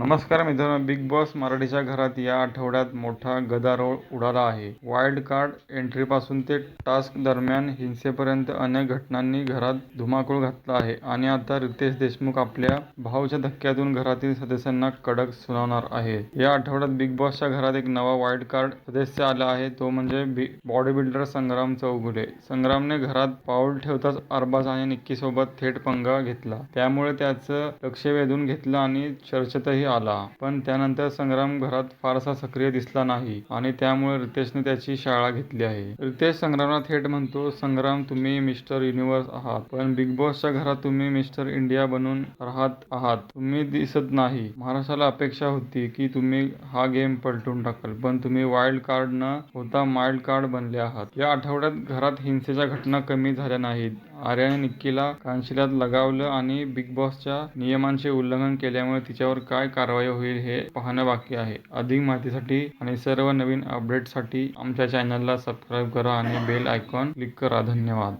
नमस्कार मित्रांनो big boss मराठीच्या घरात या आठवड्यात मोठा गदारोळ उडाला आहे. वाईल्ड कार्ड एंट्रीपासून ते टास्क दरम्यान हिंसेपर्यंत अनेक घटनांनी घरात धुमाकूळ घातला आहे आणि आता रितेश देशमुख आपल्या भाऊच्या धक्क्यातून घरातील सदस्यांना कडक सुनावणार आहे. या आठवड्यात बिग बॉसच्या घरात एक नवा वाईल्ड कार्ड सदस्य आला आहे. तो म्हणजे बॉडी बिल्डर संग्राम चौगुले. संग्रामने घरात पाऊल ठेवताच अरबाज आणि निक्कीसोबत थेट पंगा घेतला. त्यामुळे त्याचं लक्ष वेधून घेतलं आणि चर्चेतही आला पण त्यानंतर संग्राम घरात फारसा सक्रिय दिसला नाही आणि त्यामुळे रितेशने त्याची शाळा घेतली आहे. रितेश संग्रामला थेट म्हणतो संग्राम तुम्ही मिस्टर युनिव्हर्स आहात पण बिग बॉसच्या घरात तुम्ही मिस्टर इंडिया बनून राहत आहात. तुम्ही दिसत नाही. महाराष्ट्राला अपेक्षा होती की तुम्ही हा गेम पलटून टाकाल पण तुम्ही वाईल्ड कार्ड न होता माइल्ड कार्ड बनले आहात. या आठवड्यात घरात हिंसेच्या घटना कमी झाल्या नाहीत. आर्याने निक्कीला कानशिलात लगावलं आणि बिग बॉसच्या नियमांचे उल्लंघन केल्यामुळे तिच्यावर काय कारवाई होईल हे पाहणं बाकी आहे. अधिक माहितीसाठी आणि सर्व नवीन अपडेटसाठी आमच्या चॅनलला सबस्क्राईब करा आणि बेल आयकॉन क्लिक करा. धन्यवाद.